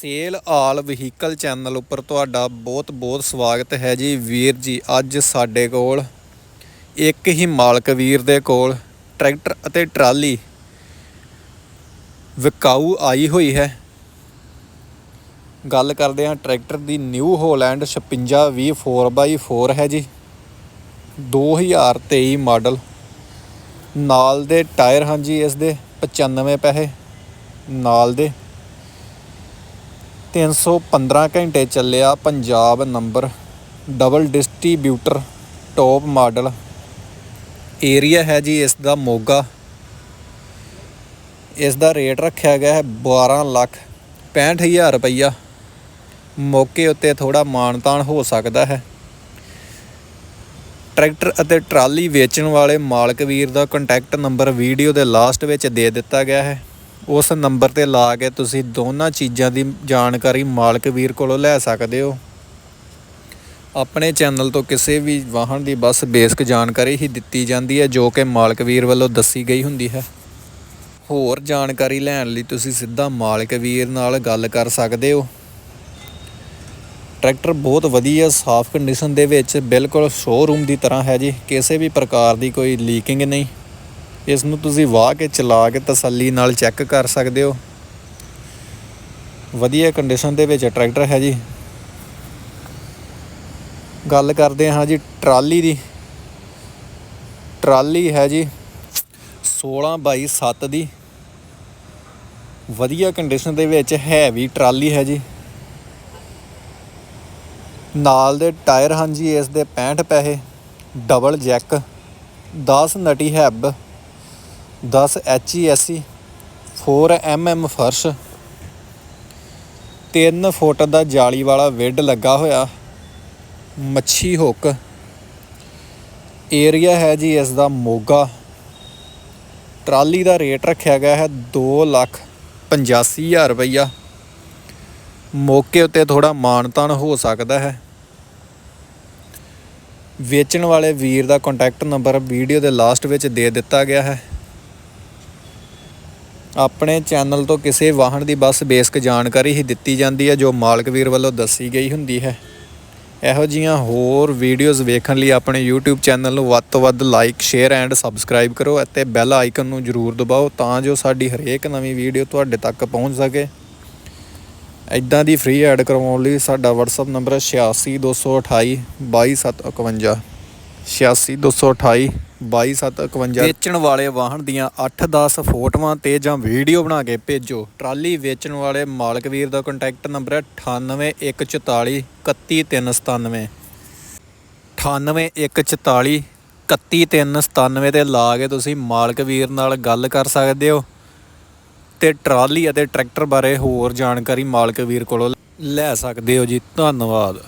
Sale ਆਲ vehicle channel ਉੱਪਰ ਤੁਹਾਡਾ ਬਹੁਤ-ਬਹੁਤ ਸਵਾਗਤ ਹੈ ਜੀ। ਵੀਰ ਜੀ, ਅੱਜ ਸਾਡੇ ਕੋਲ ਇੱਕ ਹੀ ਮਾਲਕ ਵੀਰ ਦੇ ਕੋਲ ਟਰੈਕਟਰ ਅਤੇ ਟਰਾਲੀ ਵਿਕਾਊ ਆਈ ਹੋਈ ਹੈ। ਗੱਲ ਕਰਦੇ ਹਾਂ ਟਰੈਕਟਰ ਦੀ ਨਿਊ ਹੋਲੈਂਡ 5620 4x4 ਹੈ ਜੀ। 2023 ਮਾਡਲ। ਨਾਲ ਦੇ ਟਾਇਰ ਹਨ ਜੀ ਇਸ ਦੇ 95 ਪੈਸੇ। ਨਾਲ ਦੇ 315 ਘੰਟੇ ਚੱਲਿਆ Punjab number double distributor top model. Area ਹੈ ਜੀ ਇਸ ਦਾ ਮੋਗਾ। ਇਸ ਦਾ ਰੇਟ ਰੱਖਿਆ ਗਿਆ ਹੈ 12 ਲੱਖ 65000 ਰੁਪਈਆ। ਮੌਕੇ ਉੱਤੇ ਥੋੜਾ ਮਾਨਤਾਨ ਹੋ ਸਕਦਾ ਹੈ। ਟਰੈਕਟਰ ਅਤੇ ਟਰਾਲੀ ਵੇਚਣ ਵਾਲੇ ਮਾਲਕ ਵੀਰ ਦਾ ਕੰਟੈਕਟ ਨੰਬਰ ਵੀਡੀਓ ਦੇ ਲਾਸਟ ਵਿੱਚ ਦੇ ਦਿੱਤਾ ਗਿਆ ਹੈ। ਉਸ ਨੰਬਰ ਤੇ ਲਾ ਕੇ ਤੁਸੀਂ ਦੋਨਾਂ ਚੀਜ਼ਾਂ ਦੀ ਜਾਣਕਾਰੀ ਮਾਲਕ ਵੀਰ ਕੋਲੋਂ ਲੈ ਸਕਦੇ ਹੋ। ਆਪਣੇ ਚੈਨਲ ਤੋਂ ਕਿਸੇ ਵੀ ਵਾਹਨ ਦੀ ਬਸ ਬੇਸਿਕ ਜਾਣਕਾਰੀ ਹੀ ਦਿੱਤੀ ਜਾਂਦੀ ਹੈ, ਜੋ ਕਿ ਮਾਲਕ ਵੀਰ ਵੱਲੋਂ ਦੱਸੀ ਗਈ ਹੁੰਦੀ ਹੈ। ਹੋਰ ਜਾਣਕਾਰੀ ਲੈਣ ਲਈ ਤੁਸੀਂ ਸਿੱਧਾ ਮਾਲਕ ਵੀਰ ਨਾਲ ਗੱਲ ਕਰ ਸਕਦੇ ਹੋ। ਟਰੈਕਟਰ ਬਹੁਤ ਵਧੀਆ, ਸਾਫ਼ ਕੰਡੀਸ਼ਨ ਦੇ ਵਿੱਚ ਬਿਲਕੁਲ ਸ਼ੋਰੂਮ ਦੀ ਤਰ੍ਹਾਂ ਹੈ ਜੀ, ਕਿਸੇ ਵੀ ਪ੍ਰਕਾਰ ਦੀ ਕੋਈ ਲੀਕਿੰਗ ਨਹੀਂ। ਇਸ ਨੂੰ ਤੁਸੀਂ ਵਾਹ ਕੇ ਚਲਾ ਕੇ ਤਸੱਲੀ ਨਾਲ ਚੈੱਕ ਕਰ ਸਕਦੇ ਹੋ। ਵਧੀਆ ਕੰਡੀਸ਼ਨ ਦੇ ਵਿੱਚ ਟਰੈਕਟਰ ਹੈ ਜੀ। ਗੱਲ ਕਰਦੇ ਹਾਂ ਜੀ ਟਰਾਲੀ ਦੀ। ਟਰਾਲੀ ਹੈ ਜੀ 16 ਬਾਈ 7 ਦੀ। ਵਧੀਆ ਕੰਡੀਸ਼ਨ ਦੇ ਵਿੱਚ ਹੈਵੀ ਟਰਾਲੀ ਹੈ ਜੀ। ਨਾਲ ਦੇ ਟਾਇਰ ਹਨ ਜੀ ਇਸ ਦੇ 65 ਪੈਸੇ ਡਬਲ ਜੈਕ 10 ਨਟੀ ਹੈਬ। 10 HESC 4 mm ਫਰਸ਼ 3 ਫੁੱਟ ਦਾ ਜਾਲੀ ਵਾਲਾ ਵਿੱਡ ਲੱਗਾ ਹੋਇਆ, ਮੱਛੀ ਹੁੱਕ। ਏਰੀਆ ਹੈ ਜੀ ਇਸ ਦਾ ਮੋਗਾ। ਟਰਾਲੀ ਦਾ ਰੇਟ ਰੱਖਿਆ ਗਿਆ ਹੈ 2 ਲੱਖ 85000 ਰੁਪਈਆ। ਮੌਕੇ ਉੱਤੇ ਥੋੜਾ ਮਾਨਤਾਨ ਹੋ ਸਕਦਾ ਹੈ। ਵੇਚਣ ਵਾਲੇ ਵੀਰ ਦਾ ਕੰਟੈਕਟ ਨੰਬਰ ਵੀਡੀਓ ਦੇ ਲਾਸਟ ਵਿੱਚ ਦੇ ਦਿੱਤਾ ਗਿਆ ਹੈ। ਆਪਣੇ ਚੈਨਲ ਤੋਂ ਕਿਸੇ ਵਾਹਨ ਦੀ ਬਸ ਬੇਸਿਕ ਜਾਣਕਾਰੀ ਹੀ ਦਿੱਤੀ ਜਾਂਦੀ ਹੈ, ਜੋ ਮਾਲਕ ਵੀਰ ਵੱਲੋਂ ਦੱਸੀ ਗਈ ਹੁੰਦੀ ਹੈ। ਇਹੋ ਜੀਆਂ ਹੋਰ ਵੀਡੀਓਜ਼ ਵੇਖਣ ਲਈ ਆਪਣੇ YouTube ਚੈਨਲ ਨੂੰ ਵੱਧ ਤੋਂ ਵੱਧ ਲਾਈਕ ਸ਼ੇਅਰ ਐਂਡ ਸਬਸਕ੍ਰਾਈਬ ਕਰੋ ਅਤੇ ਬੈਲ ਆਈਕਨ ਨੂੰ ਜ਼ਰੂਰ ਦਬਾਓ ਤਾਂ ਜੋ ਸਾਡੀ ਹਰੇਕ ਨਵੀਂ ਵੀਡੀਓ ਤੁਹਾਡੇ ਤੱਕ ਪਹੁੰਚ ਸਕੇ। ਇਦਾਂ ਦੀ ਫ੍ਰੀ ਐਡ ਕਰਵਾਉਣ ਲਈ ਸਾਡਾ WhatsApp ਨੰਬਰ ਹੈ 86228 22751 86228 22751 ਵੇਚਣ ਵਾਲੇ ਵਾਹਨ ਦੀਆਂ 8-10 ਫੋਟੋਆਂ ਤੇ ਜਾਂ ਵੀਡੀਓ ਬਣਾ ਕੇ ਭੇਜੋ। ਟਰਾਲੀ ਵੇਚਣ ਵਾਲੇ ਮਾਲਕ ਵੀਰ ਦਾ ਕੰਟੈਕਟ ਨੰਬਰ ਹੈ 98144 31397 98144 31397 ਤੇ ਲਾ ਕੇ ਤੁਸੀਂ ਮਾਲਕ ਵੀਰ ਨਾਲ ਗੱਲ ਕਰ ਸਕਦੇ ਹੋ ਤੇ ਟਰਾਲੀ ਅਤੇ ਟਰੈਕਟਰ ਬਾਰੇ ਹੋਰ ਜਾਣਕਾਰੀ ਮਾਲਕ ਵੀਰ ਕੋਲੋਂ ਲੈ ਸਕਦੇ ਹੋ ਜੀ। ਧੰਨਵਾਦ।